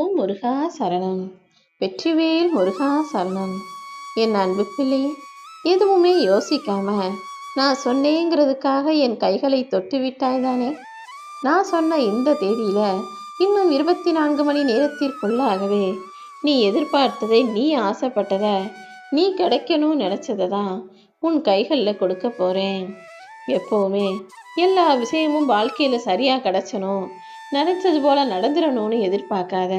ஓம் முருகா சரணம். வெற்றிவேல் முருகா சரணம். என் அன்பு பிள்ளை எதுவுமே யோசிக்காம நான் சொன்னேங்கிறதுக்காக என் கைகளை தொட்டு விட்டாய் தானே நான் சொன்ன இந்த தேதியில இன்னும் இருபத்தி நான்கு மணி நேரத்திற்குள்ளாகவே நீ எதிர்பார்த்ததை நீ ஆசைப்பட்டத நீ கிடைக்கணும்னு நினச்சதை தான் உன் கைகளில் கொடுக்க போகிறேன் எப்போவுமே எல்லா விஷயமும் வாழ்க்கையில் சரியாக கிடச்சணும். நினச்சது போல் நடந்துடணும்னு எதிர்பார்க்காத.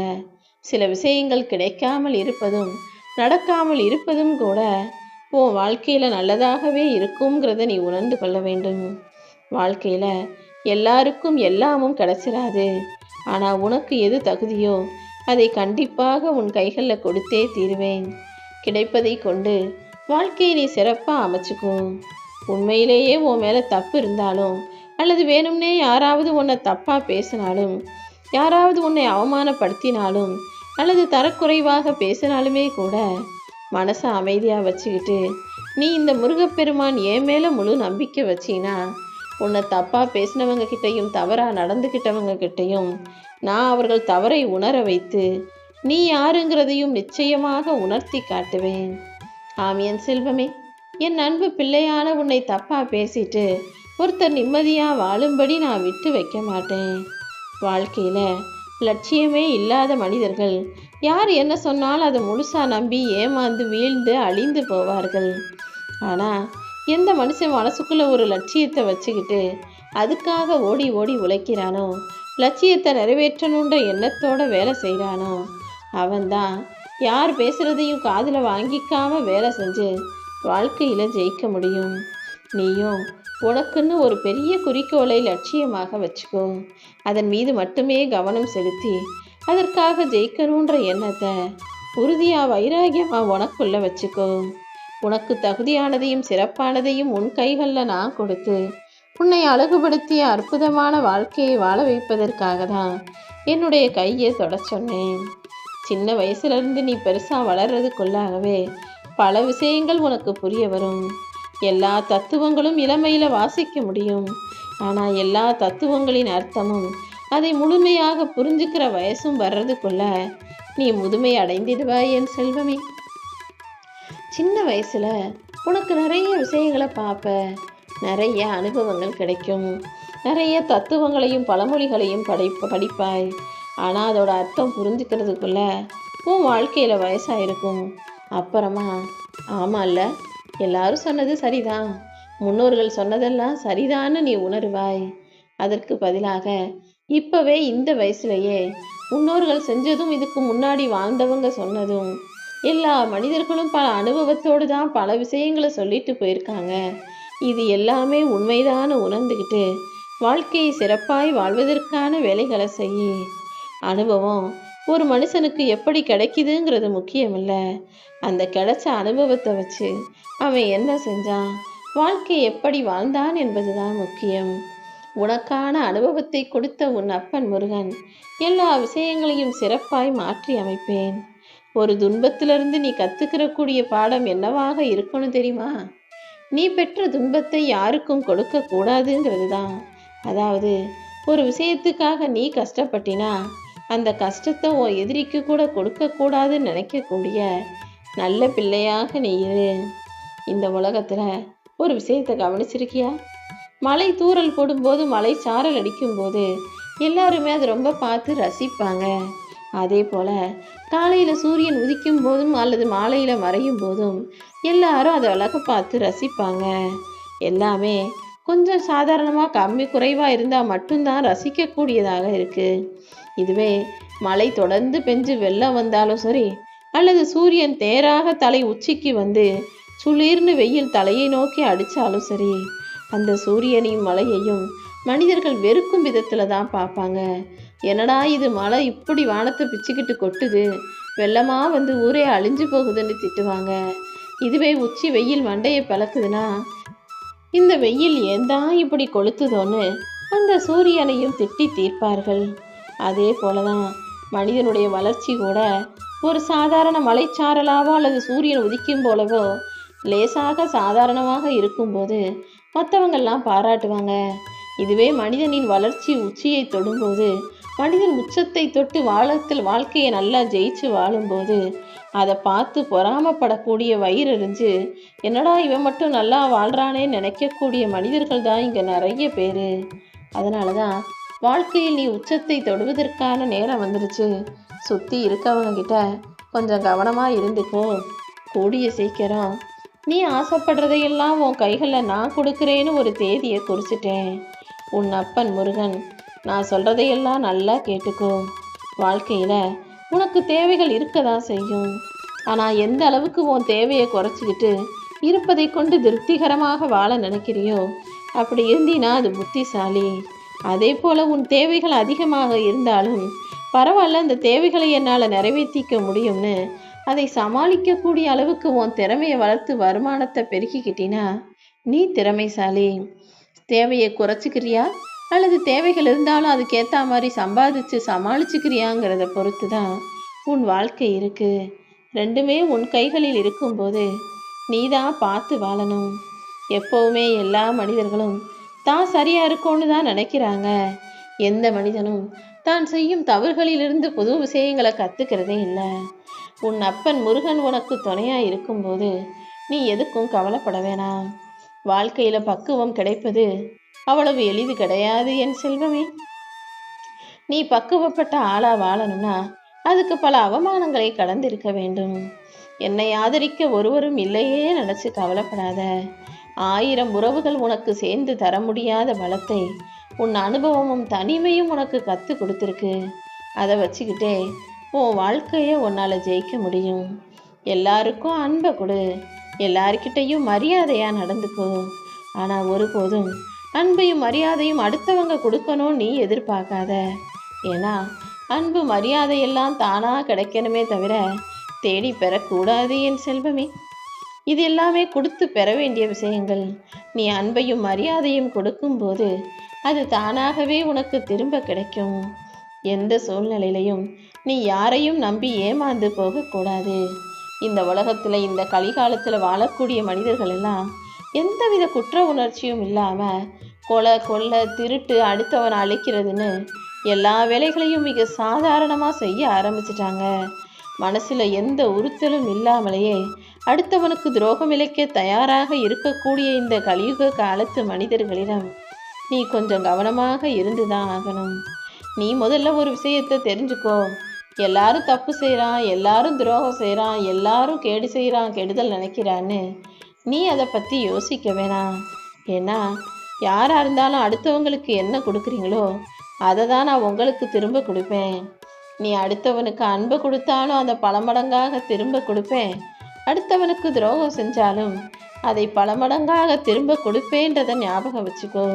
சில விஷயங்கள் கிடைக்காமல் இருப்பதும் நடக்காமல் இருப்பதும் கூட உன் வாழ்க்கையில் நல்லதாகவே இருக்குங்கிறத நீ உணர்ந்து கொள்ள வேண்டும். வாழ்க்கையில் எல்லாருக்கும் எல்லாமும் கிடைச்சிராது. ஆனால் உனக்கு எது தகுதியோ அதை கண்டிப்பாக உன் கைகளில் கொடுத்தே தீருவேன். கிடைப்பதை கொண்டு வாழ்க்கையை நீ சிறப்பாக அமைச்சுக்கும் உண்மையிலேயே உன் மேலே தப்பு இருந்தாலும் அல்லது வேணும்னே யாராவது உன்னை தப்பாக பேசினாலும் யாராவது உன்னை அவமானப்படுத்தினாலும் அல்லது தரக்குறைவாக பேசினாலுமே கூட மனசை அமைதியாக வச்சுக்கிட்டு நீ இந்த முருகப்பெருமான் என் மேலே முழு நம்பிக்கை வச்சினா உன்னை தப்பாக பேசினவங்க கிட்டையும் தவறாக நடந்துக்கிட்டவங்க கிட்டையும் நான் அவர்கள் தவறை உணர வைத்து நீ யாருங்கிறதையும் நிச்சயமாக உணர்த்தி காட்டுவேன். ஆம் என் செல்வமே என் அன்பு பிள்ளையான உன்னை தப்பாக பேசிட்டு ஒருத்தர் நிம்மதியாக வாழும்படி நான் விட்டு வைக்க மாட்டேன். வாழ்க்கையில் லட்சியமே இல்லாத மனிதர்கள். யார் என்ன சொன்னாலும் அதை முழுசாக நம்பி ஏமாந்து வீழ்ந்து அழிந்து போவார்கள். ஆனால் எந்த மனுஷன் மனசுக்குள்ளே ஒரு லட்சியத்தை வச்சுக்கிட்டு அதுக்காக ஓடி ஓடி உழைக்கிறானோ? லட்சியத்தை நிறைவேற்றணுன்ற எண்ணத்தோட வேலை செய்கிறானோ அவன்தான் யார் பேசுகிறதையும் காதில் வாங்கிக்காமல் வேலை செஞ்சு வாழ்க்கையில் ஜெயிக்க முடியும். நீயும் உனக்குன்னு ஒரு பெரிய குறிக்கோளை லட்சியமாக வச்சுக்கோ அதன் மீது மட்டுமே கவனம் செலுத்தி அதற்காக ஜெயிக்கணுன்ற எண்ணத்தை உறுதியாக வைராகியமாக உனக்குள்ள வச்சுக்கோ உனக்கு தகுதியானதையும் சிறப்பானதையும் உன் கைகளில் நான் கொடுத்து உன்னை அழகுபடுத்திய அற்புதமான வாழ்க்கையை வாழ வைப்பதற்காக தான் என்னுடைய கையை தொட சொன்னேன். சின்ன வயசுலேருந்து நீ பெருசாக வளர்றதுக்குள்ளாகவே பல விஷயங்கள் உனக்கு புரிய வரும். எல்லா தத்துவங்களும் இளமையில் வாசிக்க முடியும். ஆனால் எல்லா தத்துவங்களின் அர்த்தமும் அதை முழுமையாக புரிஞ்சுக்கிற வயசும் வர்றதுக்குள்ள நீ முதுமை அடைந்திடுவாய் என் செல்வமே. சின்ன வயசுல உனக்கு நிறைய விஷயங்களை பார்ப்ப. நிறைய அனுபவங்கள் கிடைக்கும். நிறைய தத்துவங்களையும் பழமொழிகளையும் படைப்ப படிப்பாய். ஆனால் அதோட அர்த்தம் புரிஞ்சுக்கிறதுக்குள்ள உன் வாழ்க்கையில் வயசாயிருக்கும். அப்புறமா ஆமாம்ல எல்லாரும் சொன்னது சரிதான். முன்னோர்கள் சொன்னதெல்லாம் சரிதான்னு நீ உணர்வாய். அதற்கு பதிலாக இப்பவே இந்த வயசுலயே முன்னோர்கள் செஞ்சதும் இதுக்கு முன்னாடி வாழ்ந்தவங்க சொன்னதும் எல்லா மனிதர்களும் பல அனுபவத்தோடு தான் பல விஷயங்களை சொல்லிட்டு போயிருக்காங்க. இது எல்லாமே உண்மைதான்னு உணர்ந்துக்கிட்டு வாழ்க்கையை சிறப்பாய் வாழ்வதற்கான வேலைகளை செய்ய அனுபவம் ஒரு மனுஷனுக்கு எப்படி கிடைக்குதுங்கிறது முக்கியமில்ல. அந்த கிடைச்ச அனுபவத்தை வச்சு அவன் என்ன செஞ்சான்? வாழ்க்கை எப்படி வாழ்ந்தான் என்பதுதான் முக்கியம். உனக்கான அனுபவத்தை கொடுத்த உன் அப்பன் முருகன் எல்லா விஷயங்களையும் சிறப்பாய் மாற்றி அமைப்பேன். ஒரு துன்பத்திலிருந்து நீ கத்துக்கிறக்கூடிய பாடம் என்னவாக இருக்கணும் தெரியுமா? நீ பெற்ற துன்பத்தை யாருக்கும் கொடுக்க கூடாதுங்கிறது தான் அதாவது ஒரு விஷயத்துக்காக நீ கஷ்டப்பட்டினா அந்த கஷ்டத்தை உன் எதிரிக்கு கூட கொடுக்கக்கூடாதுன்னு நினைக்கக்கூடிய நல்ல பிள்ளையாக நீ இரு. இந்த உலகத்தில் ஒரு விஷயத்தை கவனிச்சிருக்கியா? மலை தூரல் போடும்போது மலை சாரல் அடிக்கும்போது எல்லாருமே அதை ரொம்ப பார்த்து ரசிப்பாங்க. அதே போல் காலையில் சூரியன் உதிக்கும் போதும் அல்லது மாலையில் மறையும் போதும் எல்லாரும் அதை அழக பார்த்து ரசிப்பாங்க. எல்லாமே கொஞ்சம் சாதாரணமாக கம்மி குறைவாக இருந்தால் மட்டும்தான் ரசிக்கக்கூடியதாக இருக்குது இதுவே மழை தொடர்ந்து பெஞ்சு வெள்ளம் வந்தாலும் சரி அல்லது சூரியன் தேராக தலை உச்சிக்கு வந்து சுளீர்னு வெயில் தலையை நோக்கி அடித்தாலும் சரி அந்த சூரியனையும் மலையையும் மனிதர்கள் வெறுக்கும் விதத்தில் தான் பார்ப்பாங்க. என்னடா இது மழை இப்படி வானத்தை பிச்சுக்கிட்டு கொட்டுது வெள்ளமாக வந்து ஊரே அழிஞ்சு போகுதுன்னு திட்டுவாங்க. இதுவே உச்சி வெயில் மண்டையை பிளக்குதுன்னா இந்த வெயில் ஏன் இப்படி கொளுத்துதோன்னு அந்த சூரியனையும் திட்டி தீர்ப்பார்கள். அதே போலதான் மனிதனுடைய வளர்ச்சி கூட ஒரு சாதாரண மலைச்சாரலாவோ அல்லது சூரியன் உதிக்கும் போலவோ லேசாக சாதாரணமாக இருக்கும்போது மற்றவங்கெல்லாம் பாராட்டுவாங்க. இதுவே மனிதனின் வளர்ச்சி உச்சியை தொடும்போது மனிதன் உச்சத்தை தொட்டு வாழத்தில் வாழ்க்கையை நல்லா ஜெயிச்சு வாழும்போது அதை பார்த்து பொறாமப்படக்கூடிய வயிறறிஞ்சு என்னடா இவன் மட்டும் நல்லா வாழ்றானே நினைக்கக்கூடிய மனிதர்கள் தான் இங்கே நிறைய பேர். அதனால தான் வாழ்க்கையில் நீ உச்சத்தை தொடுவதற்கான நேரம் வந்துருச்சு. சுற்றி இருக்கவங்கக்கிட்ட கொஞ்சம் கவனமாக இருந்துக்கோ. கூடிய சீக்கிரம். நீ ஆசைப்படுறதையெல்லாம் உன் கைகளில் நான் கொடுக்குறேன்னு ஒரு தேதியை குறிச்சிட்டேன். உன் அப்பன் முருகன் நான் சொல்கிறதையெல்லாம் நல்லா கேட்டுக்கோ. வாழ்க்கையில் உனக்கு தேவைகள் இருக்க தான் செய்யும். ஆனால் எந்த அளவுக்கு உன் தேவையை குறைச்சிக்கிட்டு இருப்பதை கொண்டு திருப்திகரமாக வாழ நினைக்கிறியோ அப்படி இருந்தினா அது புத்திசாலி. அதே போல் உன் தேவைகள் அதிகமாக இருந்தாலும் பரவாயில்ல அந்த தேவைகளை என்னால் நிறைவேற்றிக்க முடியும்னு அதை சமாளிக்கக்கூடிய அளவுக்கு உன் திறமையை வளர்த்து வருமானத்தை பெருக்கிக்கிட்டினா நீ திறமைசாலி. தேவையை குறைச்சிக்கிறியா? அல்லது தேவைகள் இருந்தாலும் அதுக்கேற்ற மாதிரி சம்பாதிச்சு சமாளிச்சுக்கிறியாங்கிறத பொறுத்து தான் உன் வாழ்க்கை இருக்கு. ரெண்டுமே உன் கைகளில் இருக்கும்போது நீ தான் பார்த்து வாழணும். எப்போவுமே எல்லா மனிதர்களும் தான் சரியா இருக்கும்னு தான் நினைக்கிறாங்க. எந்த மனிதனும் தான் செய்யும் தவறுகளிலிருந்து புது விஷயங்களை கத்துக்கிறதே இல்லை. உன் அப்பன் முருகன் உனக்கு துணையா இருக்கும்போது நீ எதுக்கும் கவலைப்பட வேணாம். வாழ்க்கையில பக்குவம் கிடைப்பது அவ்வளவு எளிது கிடையாது என் செல்வமே. நீ பக்குவப்பட்ட ஆளா வாழணும்னா அதுக்கு பல அவமானங்களை கடந்திருக்க வேண்டும். என்னை ஆதரிக்க ஒருவரும் இல்லையே நினைச்சு கவலைப்படாத. ஆயிரம் உறவுகள் உனக்கு சேர்ந்து தர முடியாத பலத்தை உன் அனுபவமும் தனிமையும் உனக்கு கத்து கொடுத்துருக்கு. அதை வச்சுக்கிட்டே உன் வாழ்க்கையை உன்னால் ஜெயிக்க முடியும். எல்லாருக்கும் அன்பை கொடு. எல்லார்கிட்டையும் மரியாதையா நடந்துக்கோ. ஆனால் ஒருபோதும் அன்பையும் மரியாதையும் அடுத்தவங்க கொடுக்கணும் நீ எதிர்பார்க்காத. ஏன்னா அன்பு மரியாதையெல்லாம் தானாக கிடைக்கணுமே தவிர தேடி பெறக்கூடாது என் செல்வமே. இது எல்லாமே கொடுத்து பெற வேண்டிய விஷயங்கள். நீ அன்பையும் மரியாதையும் கொடுக்கும்போது அது தானாகவே உனக்கு திரும்ப கிடைக்கும். எந்த சூழ்நிலையிலையும் நீ யாரையும் நம்பி ஏமாந்து போகக்கூடாது. இந்த உலகத்தில் இந்த கலிகாலத்தில் வாழக்கூடிய மனிதர்கள் எல்லாம் எந்தவித குற்ற உணர்ச்சியும் இல்லாமல் கொலை கொள்ளை திருட்டு அடுத்தவன் அழிக்கிறதுன்னு எல்லா வேலைகளையும் மிக சாதாரணமாக செய்ய ஆரம்பிச்சிட்டாங்க. மனசில் எந்த உறுத்தலும் இல்லாமலேயே அடுத்தவனுக்கு துரோகம் இழைக்க தயாராக இருக்கக்கூடிய இந்த கலியுக காலத்து மனிதர்களிடம் நீ கொஞ்சம் கவனமாக இருந்து தான் ஆகணும். நீ முதல்ல ஒரு விஷயத்தை தெரிஞ்சுக்கோ. எல்லாரும் தப்பு செய்கிறான் எல்லாரும் துரோகம் செய்கிறான் எல்லாரும் கேடு செய்கிறான் கெடுதல் நினைக்கிறான்னு நீ அதை பற்றி யோசிக்க வேணாம். ஏன்னா யாராக இருந்தாலும் அடுத்தவங்களுக்கு என்ன கொடுக்குறீங்களோ அதை தான் நான் உங்களுக்கு திரும்ப கொடுப்பேன். நீ அடுத்தவனுக்கு அன்பை கொடுத்தாலும் அதை பல மடங்காக திரும்ப கொடுப்பேன். அடுத்தவனுக்கு துரோகம் செஞ்சாலும் அதை பல மடங்காக திரும்ப கொடுப்பேன்றதை ஞாபகம் வச்சுக்கோ.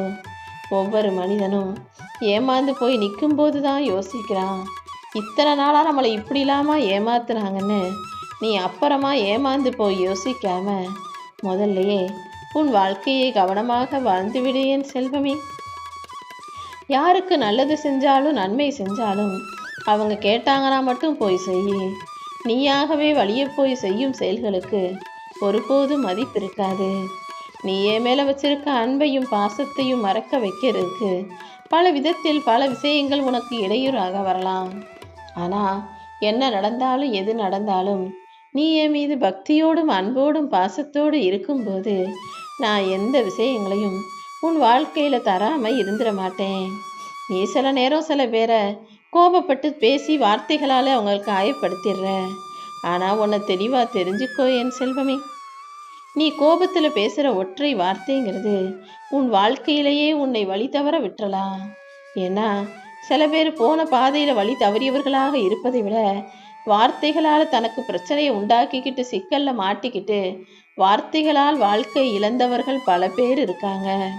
ஒவ்வொரு மனிதனும் ஏமாந்து போய் நிற்கும்போது தான் யோசிக்கிறான். இத்தனை நாளாக நம்மளை இப்படி இல்லாமல் ஏமாத்துறாங்கன்னு நீ அப்புறமா ஏமாந்து போய் யோசிக்காமல் முதல்லையே உன் வாழ்க்கையை கவனமாக வாழ்ந்துவிடு என் செல்வமே. யாருக்கு நல்லது செஞ்சாலும் நன்மை செஞ்சாலும் அவங்க கேட்டாங்கன்னா மட்டும் போய் செய் நீயாகவே வழியே போய் செய்யும் செயல்களுக்கு ஒருபோதும் மதிப்பு இருக்காது. நீயே மேலே வச்சிருக்க அன்பையும் பாசத்தையும் மறக்க வைக்கிறதுக்கு பல விதத்தில் பல விஷயங்கள் உனக்கு இடையூறாக வரலாம். ஆனால் என்ன நடந்தாலும் எது நடந்தாலும் நீ என் மீது பக்தியோடும் அன்போடும் பாசத்தோடு இருக்கும்போது நான் எந்த விஷயங்களையும் உன் வாழ்க்கையில் தராமல் இருந்துட மாட்டேன். நீ சில நேரம் சில பேரை கோபப்பட்டு பேசி வார்த்தைகளால் அவங்களுக்கு காயப்படுத்திடுற. ஆனால் உன்னை தெளிவாக தெரிஞ்சுக்கோ என் செல்வமே. நீ கோபத்தில் பேசுகிற ஒற்றை வார்த்தைங்கிறது உன் வாழ்க்கையிலேயே உன்னை வழி தவற விட்டுறலாம். ஏன்னா சில பேர் போன பாதையில் வழி தவறியவர்களாக இருப்பதை விட வார்த்தைகளால் தனக்கு பிரச்சனையை உண்டாக்கிக்கிட்டு சிக்கல்ல மாட்டிக்கிட்டு வார்த்தைகளால் வாழ்க்கை இழந்தவர்கள் பல பேர் இருக்காங்க.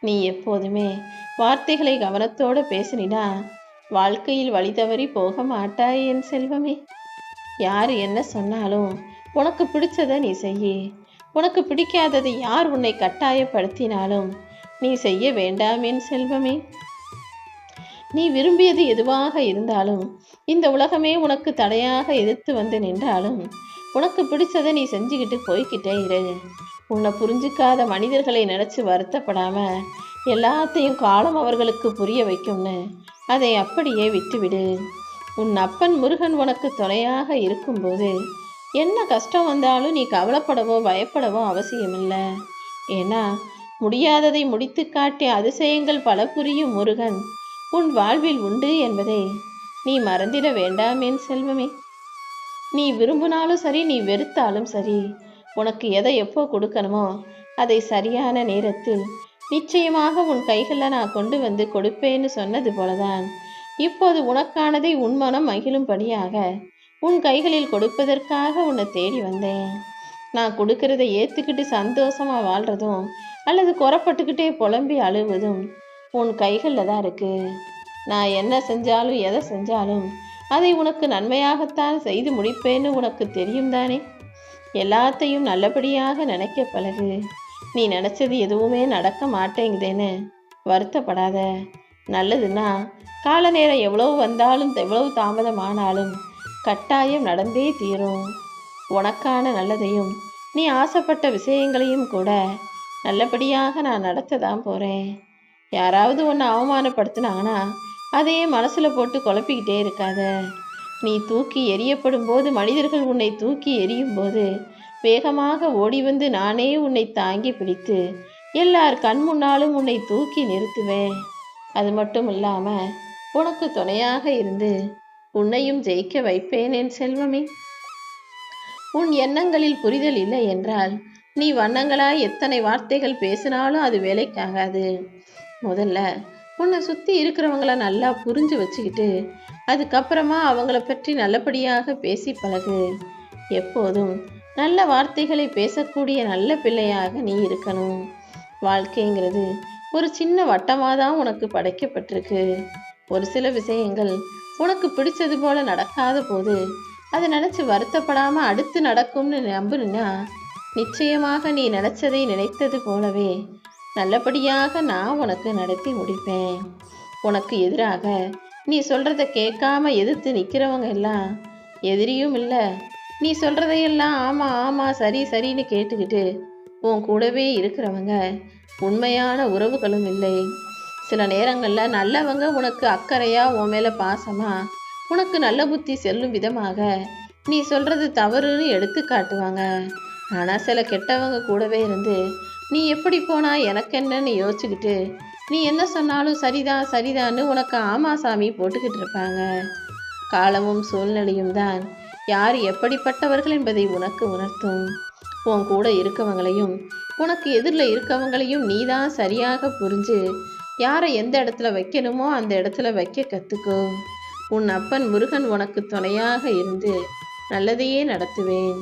நீ எப்போதுமே வார்த்தைகளை கவனத்தோடு பேசினா வாழ்க்கையில் வழி தவறி போக மாட்டாய் என் செல்வமே. யார் என்ன சொன்னாலும் உனக்கு பிடிச்சதை நீ செய்ய. உனக்கு பிடிக்காததை யார் உன்னை கட்டாயப்படுத்தினாலும் நீ செய்ய வேண்டாம் என் செல்வமே. நீ விரும்பியது எதுவாக இருந்தாலும் இந்த உலகமே உனக்கு தடையாக எதிர்த்து வந்து நின்றாலும் உனக்கு பிடிச்சதை நீ செஞ்சுக்கிட்டு போய்கிட்டே இரு. உன்னை புரிஞ்சுக்காத மனிதர்களை நினச்சி வருத்தப்படாம எல்லாத்தையும் காலம் அவர்களுக்கு புரிய வைக்கும்னு அதை அப்படியே விட்டுவிடு. உன் அப்பன் முருகன் உனக்கு துணையாக இருக்கும்போது என்ன கஷ்டம் வந்தாலும் நீ கவலைப்படவோ பயப்படவோ அவசியமில்லை. ஏன்னா முடியாததை முடித்து காட்டிய அதிசயங்கள் பல புரியும் முருகன். உன் வாழ்வில் உண்டு என்பதை. நீ மறந்திட வேண்டாம் என் செல்வமே. நீ விரும்பினாலும் சரி நீ வெறுத்தாலும் சரி. உனக்கு எதை எப்போ கொடுக்கணுமோ அதை சரியான நேரத்தில் நிச்சயமாக உன் கைகளில் நான் கொண்டு வந்து கொடுப்பேன்னு சொன்னது போலதான். இப்போது உனக்கானதை உன் மனம் மகிழும்படியாக உன் கைகளில் கொடுப்பதற்காக உன்னை தேடி வந்தேன். நான் கொடுக்கறதை ஏற்றுக்கிட்டு சந்தோஷமாக வாழ்கிறதும் அல்லது குறப்பட்டுக்கிட்டே புலம்பி அழுவதும் உன் கைகளில் தான் இருக்கு. நான் என்ன செஞ்சாலும் எதை செஞ்சாலும் அதை உனக்கு நன்மையாகத்தான் செய்து முடிப்பேன்னு உனக்கு தெரியும் தானே? எல்லாத்தையும் நல்லபடியாக நினைக்க பழகு. நீ நினச்சது எதுவுமே நடக்க மாட்டேங்குதேன்னு வருத்தப்படாத. நல்லதுன்னா கால நேரம் எவ்வளவு வந்தாலும் எவ்வளவு தாமதமானாலும் கட்டாயம் நடந்தே தீரும். உனக்கான நல்லதையும் நீ ஆசைப்பட்ட விஷயங்களையும் கூட நல்லபடியாக நான் நடத்த தான் போகிறேன் யாராவது உன்னை அவமானப்படுத்தினாங்கன்னா அதையே மனசில் போட்டு குழப்பிக்கிட்டே இருக்காத. நீ தூக்கி எரியப்படும் போது மனிதர்கள் உன்னை தூக்கி எரியும் போது வேகமாக ஓடி வந்து நானே உன்னை தாங்கி பிடித்து எல்லார் கண் முன்னாலும் உன்னை தூக்கி நிறுத்துவேன். அது மட்டும் இல்லாமல் உனக்கு துணையாக இருந்து உன்னையும் ஜெயிக்க வைப்பேன் என் செல்வமே. உன் எண்ணங்களில் புரிதல் இல்லை என்றால் நீ வண்ணங்களாய் எத்தனை வார்த்தைகள் பேசினாலும் அது வேலைக்காகாது. முதல்ல உன்னை சுற்றி இருக்கிறவங்கள நல்லா புரிஞ்சு வச்சுக்கிட்டு அதுக்கப்புறமா அவங்கள பற்றி நல்லபடியாக பேசி பழகு. எப்போதும் நல்ல வார்த்தைகளை பேசக்கூடிய நல்ல பிள்ளையாக நீ இருக்கணும். வாழ்க்கைங்கிறது ஒரு சின்ன வட்டமாக தான் உனக்கு படைக்கப்பட்டிருக்கு. ஒரு சில விஷயங்கள் உனக்கு பிடிச்சது போல நடக்காத போது அதை நினச்சி வருத்தப்படாமல் அடுத்து நடக்கும்னு நம்புனா நிச்சயமாக நீ நினச்சதை நினைத்தது போலவே நல்லபடியாக நான் உனக்கு நடத்தி முடிப்பேன். உனக்கு எதிராக நீ சொல்கிறத கேட்காம எதிர்த்து நிற்கிறவங்க எல்லாம் எதிரியும் இல்லை. நீ சொல்கிறதையெல்லாம் ஆமாம் ஆமாம் சரி சரின்னு கேட்டுக்கிட்டு உன் கூடவே இருக்கிறவங்க உண்மையான உறவுகளும் இல்லை. சில நேரங்களில் நல்லவங்க உனக்கு அக்கறையாக உன் மேலே பாசமாக உனக்கு நல்ல புத்தி செல்லும் விதமாக நீ சொல்கிறது தவறுன்னு எடுத்து காட்டுவாங்க ஆனால் சில கெட்டவங்க கூடவே இருந்து நீ எப்படி போனா எனக்கு என்னன்னு யோசிச்சுக்கிட்டு நீ என்ன சொன்னாலும் சரிதான் சரிதான்னு உனக்கு ஆமா சாமி போட்டுக்கிட்டு இருப்பாங்க. காலமும் சூழ்நிலையும் தான் யார் எப்படிப்பட்டவர்கள் என்பதை உனக்கு உணர்த்தும். உன் கூட இருக்கவங்களையும் உனக்கு எதிரில் இருக்கவங்களையும் நீ தான் சரியாக புரிஞ்சு யாரை எந்த இடத்துல வைக்கணுமோ அந்த இடத்துல வைக்க கற்றுக்கோ உன் அப்பன் முருகன் உனக்கு துணையாக இருந்து நல்லதையே நடத்துவேன்.